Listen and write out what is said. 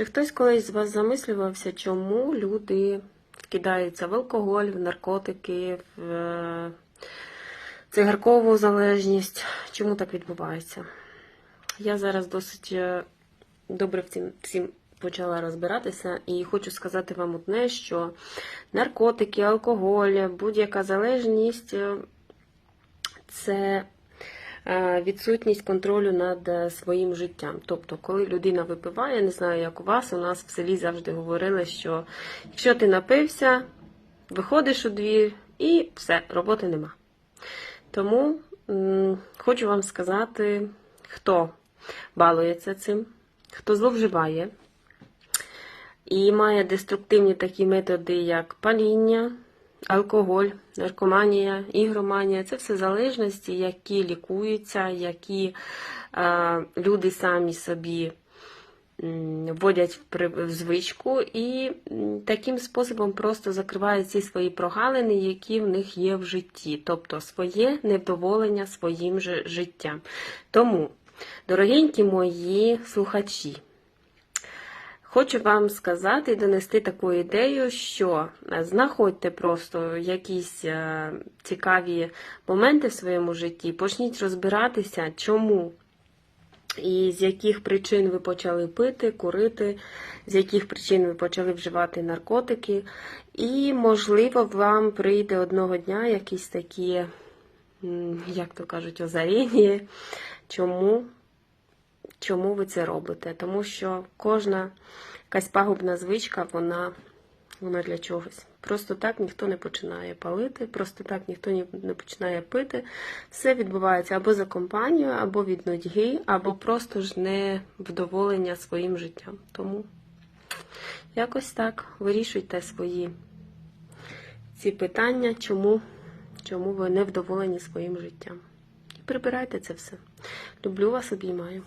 Чи хтось колись з вас замислювався, чому люди вкидаються в алкоголь, в наркотики, в е, цигаркову залежність? Чому так відбувається? Я зараз досить е, добре в цім всім почала розбиратися, і хочу сказати вам одне, що наркотики, алкоголь, будь-яка залежність е, це відсутність контролю над е, своїм життям. Тобто, коли людина випиває, не знаю, як у вас, у нас в селі завжди говорили, що якщо ти напився, виходиш у двір і все, роботи нема. Тому хочу вам сказати, хто балується цим, хто зловживає і має деструктивні такі методи, як паління, алкоголь, наркоманія, ігроманія. Це все залежності, які лікуються, які е, люди самі собі вводять в звичку. І таким способом просто закривають ці свої прогалини, які в них є в житті, тобто своє невдоволення своїм же життям. Тому, дорогенькі мої слухачі, Хочу вам сказати і донести таку ідею, що е, знаходьте просто якісь е, цікаві моменти в своєму житті, почніть розбиратися, чому і з яких причин ви почали пити, курити, з яких причин ви почали вживати наркотики. І, можливо, вам прийде одного дня якісь такі, як то кажуть, озаріння, чому чому ви це робите. Тому що кожна якась пагубна звичка, вона, вона для чогось. Просто так ніхто не починає палити, просто так ніхто не починає пити. Все відбувається або за компанію, або від нудьги, або просто ж не вдоволення своїм життям. Тому якось так вирішуйте свої ці питання, чому, чому ви не вдоволені своїм життям. І прибирайте це все. Люблю вас, обіймаю.